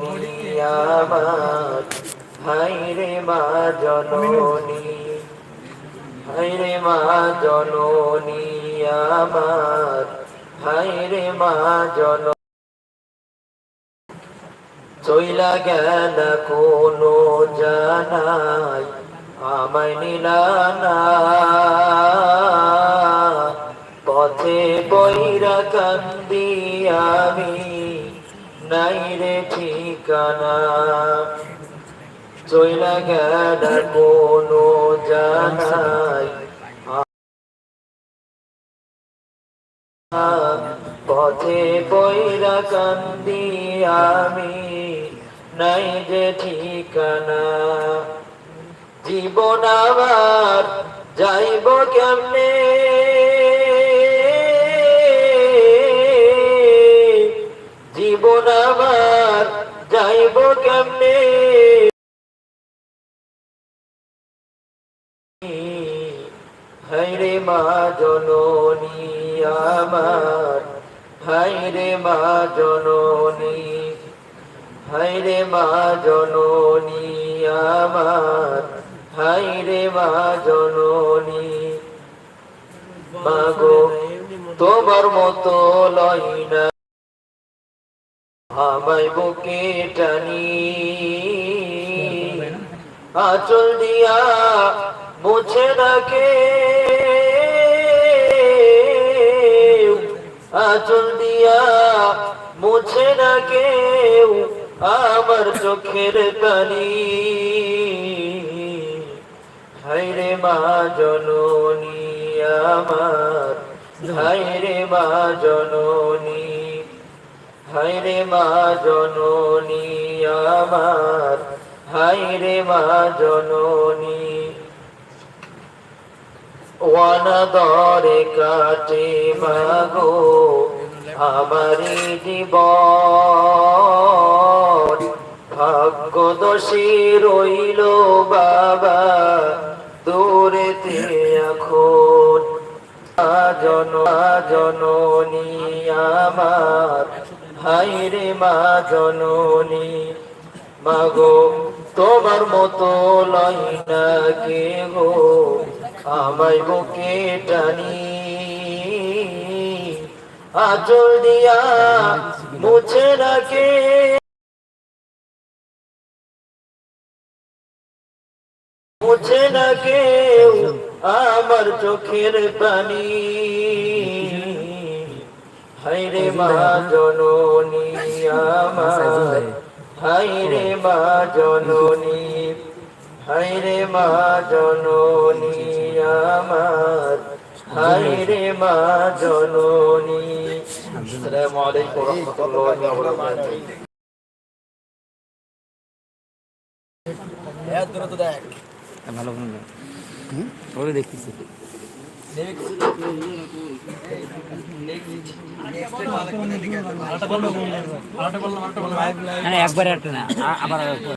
আমার হাইরে মা জননী হাইরে মা জননী আমার হাইরে মা জন চইলা গেল কোনো জানাই, আমায় নিলানা পথে বৈরা কান্দি আমি নাই রে ঠিকানা। চইলা গেল কোনো জানাই। পথে বৈরা কান্দি আমি, নাই যে ঠিকানা। জীবন আবার যাইব কেমনে? কেমনে হাইরে মা জননী আমার হাইরে মা জননী হাইরে মা জননী আমার হাইরে মা জননী। মাগো, তোমার মতো লয় না আমায় বুকে টানি। আচল দিয়া মুছে রাখে। আচল দিয়া মুছে কেউ আমার চোখের পানি। হাইরে মা জননী আমার হাইরে মা জননী হাইরে মা জননী আমার হাইরে মা জননী। ওয়ানদরে কাটে মাগো আমারি জীবন। ভাগ্য দোষী রইল বাবা দূরেতে এখন। জন জননী আমার হাইরে মা জননী, মাগো, তোমার মতো লয় না কে গো? আমায় বুকে টানি, আচল দিয়া মুছে রাখে মুছে না কেউ আমার চোখের পানি। হাইরে মা জননী আমার হাইরে মা জননী হাইরে মা জননী আমার হাইরে মা জননী আসসালামু আলাইকুম রাহমাতুল্লাহি ওয়া বারাকাতুহু ভালো কোনো ওরে দেখতেছি হ্যাঁ একবারে একটা না আবার